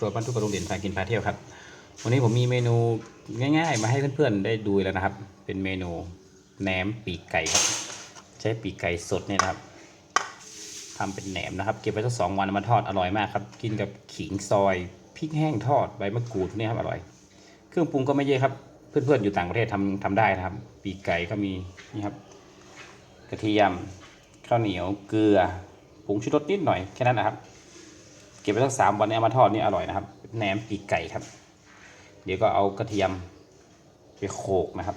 รัวบ้านทุกกระลุงเด่นพากินพาเที่ยวครับ วันนี้ผมมีเมนูง่ายๆ มาให้เพื่อนๆได้ดูแล้วนะครับ เป็นเมนูแหนมปีกไก่ครับ ใช้ปีกไก่สดเนี่ยนะครับทำเป็นแหนมนะครับ เก็บไว้สักสองวันมาทอดอร่อยมากครับ กินกับขิงซอยพริกแห้งทอดใบมะกรูดเนี่ยครับอร่อย เครื่องปรุงก็ไม่เยอะครับ เพื่อนๆอยู่ต่างประเทศทำทำได้นะครับ ปีกไก่ก็มีนี่ครับ กระเทียมข้าวเหนียวเกลือผงชูรสนิดหน่อยแค่นั้นนะครับ ก็บไว้สักสามวันเนี่ยเอามาทอดนี่อร่อยนะครับแหนมปีกไก่ครับ เดี๋ยวก็เอากระเทียมไปโขกนะครับ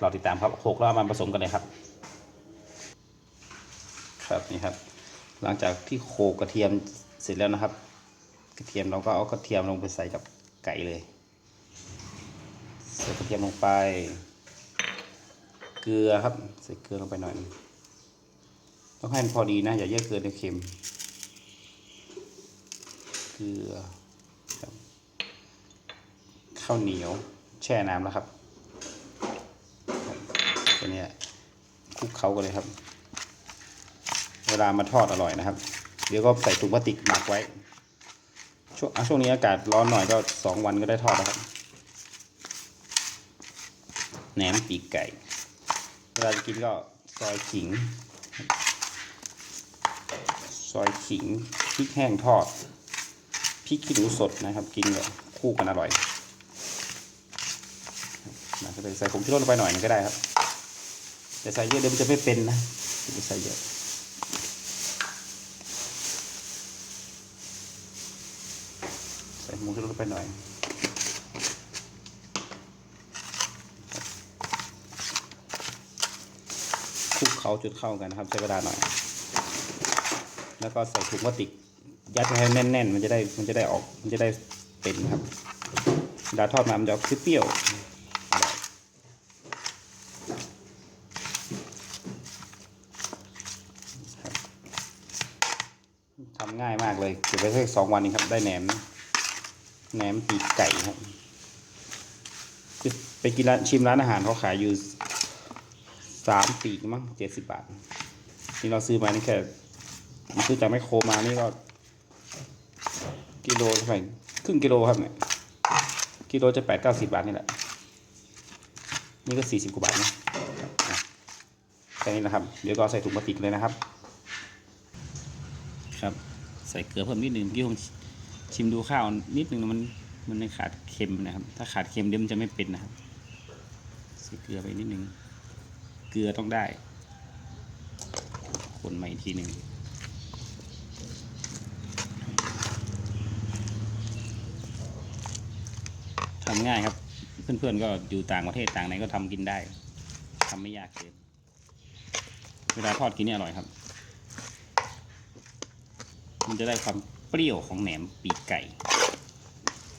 เราติดตามครับโขกแล้วมาผสมกันเลยครับ ครับนี่ครับ หลังจากที่โขกกระเทียมเสร็จแล้วนะครับ กระเทียมเราก็เอากระเทียมลงไปใส่กับไก่เลยใส่กระเทียมลงไป เกลือครับ ใส่เกลือลงไปหน่อยต้องให้มันพอดีนะอย่าเยอะเกินเดี๋ยวเค็ม เกลือครับข้าวเหนียวแช่น้ำแล้วครับตัวนี้คลุกเคล้ากันเลยครับ เวลามาทอดอร่อยนะครับ เดี๋ยวก็ใส่ถุงพลาสติกหมักไว้ ช่วงช่วงนี้อากาศร้อนหน่อยก็สองวันก็ได้ทอดแล้วครับแหนมปีกไก่ เวลาจะกินก็ซอยขิง ซอยขิงพริกแห้งทอด พริกขี้หนูสดนะครับ กินแบบคู่กันอร่อยนะก็เลยใส่ผงชูรสลงไปหน่อยนึงก็ได้ครับแต่ใส่เยอะเดี๋ยวมันจะไม่เป็นนะอย่ใส่เยอะใส่ผงชูรสลงไปหน่อยคลุกเขาจุดเข้ากันนะครับ ใช้เวลาหน่อย แล้วก็ใส่ถุงพลาสติก ยัดให้แน่นๆ มันจะได้มันจะได้ออกมันจะได้เป็นครับเวลาทอดมามันจะออกเปรี้ยวทำง่ายมากเลยเก็บไว้แค่สองวันเองครับ ได้แหนมแหนมปีกไก่ครับไปกินร้านชิมร้านอาหารเขาขายอยู่สามปีกมั้งเจ็ดสิบบาท นี่เราซื้อมานี่แค่ซื้อจากแมคโครมานี่ก็ กิโลเท่าไหร่ครึ่งกิโลครับเนี่ยกิโลจะแปดเก้าสิบาทนี่แหละ นี่ก็สี่สิบกว่าบาทนะแค่นี้นะครับ เดี๋ยวก็ใส่ถุงพลาสติกเลยนะครับ ครับ ใส่เกลือเพิ่มนิดหนึ่งที่ผมชิมดูข้าวนิดหนึ่งมันมันขาดเค็มนะครับ ถ้าขาดเค็มเดี๋ยวมันจะไม่เป็นนะครับ ใส่เกลือไปนิดหนึ่งเกลือต้องได้ คนใหม่อีกทีหนึ่ง ทำง่ายครับ เพื่อนๆก็อยู่ต่างประเทศต่างไหนก็ทำกินได้ทำไม่ยากเกินเวลาทอดกินนี่อร่อยครับ มันจะได้ความเปรี้ยวของแหนมปีกไก่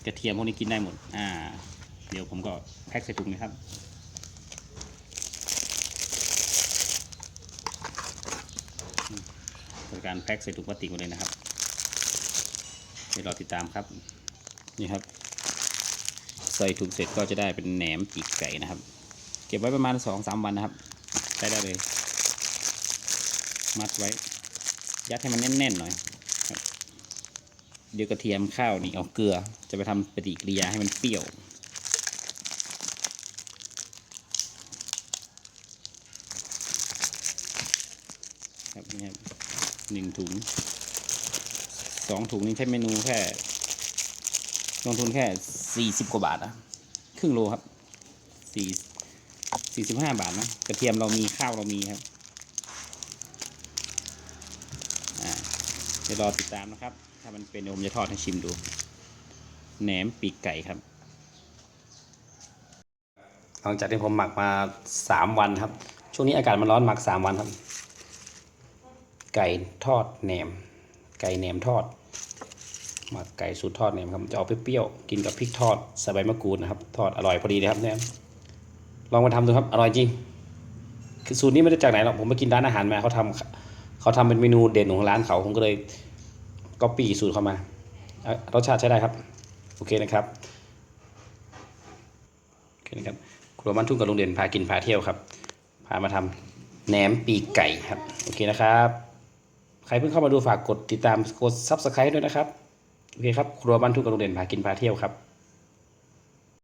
กระเทียมพวกนี้กินได้หมด อ่า เดี๋ยวผมก็แพ็คใส่ถุงนะครับการแพ็คใส่ถุงพลาสติกหมดเลยนะครับเดี๋ยวรอติดตามครับ นี่ครับ ใส่ถุงเสร็จก็จะได้เป็นแหนมปีกไก่นะครับ เก็บไว้ประมาณสองสามวันนะครับใช้ได้เลย มัดไว้ ยัดให้มันแน่นๆหน่อยเดี๋ยวกระเทียมข้าวนี่เอาเกลือ จะไปทำปฏิกิริยาให้มันเปรี้ยวครับนี่ครับหนึ่งถุงสองถุงนี่ใช้เมนูแค่ ลงทุนแค่สี่สิบกว่าบาทนะครึ่งโลครับสี่สี่สิบห้าบาทนะกระเทียมเรามีข้าวเรามีครับอ่าเดี๋ยวรอติดตามนะครับ ถ้ามันเป็นเดี๋ยวผมจะทอดให้ชิมดู แหนมปีกไก่ครับ หลังจากที่ผมหมักมาสามวันครับ ช่วงนี้อากาศมันร้อนหมักสามวันครับ ไก่ทอดแหนม ไก่แหนมทอด หมักไก่สูตรทอดเนี่ยครับจะออกเปรี้ยวๆกินกับพริกทอดใส่ใบมะกรูดนะครับ ทอดอร่อยพอดีเลยครับเนี่ยลองมาทำดูครับอร่อยจริงคือสูตรนี้ไม่ได้จากไหนหรอกผมไปกินร้านอาหารมาเขาทำเขาทำเป็นเมนูเด่นของร้านเขาผมก็เลยก็ปีสูตรเข้ามารสชาติใช้ได้ครับ โอเคนะครับโอเคนะครับครัวมันทุ่งกับลุงเด่นพากินพาเที่ยวครับ พามาทำแหนมปีกไก่ครับ โอเคนะครับ ใครเพิ่งเข้ามาดูฝากกดติดตามกด subscribe ด้วยนะครับ โอเคครับ ครัวบ้านทุ่งกระโดดเด่นพากินพาเที่ยวครับ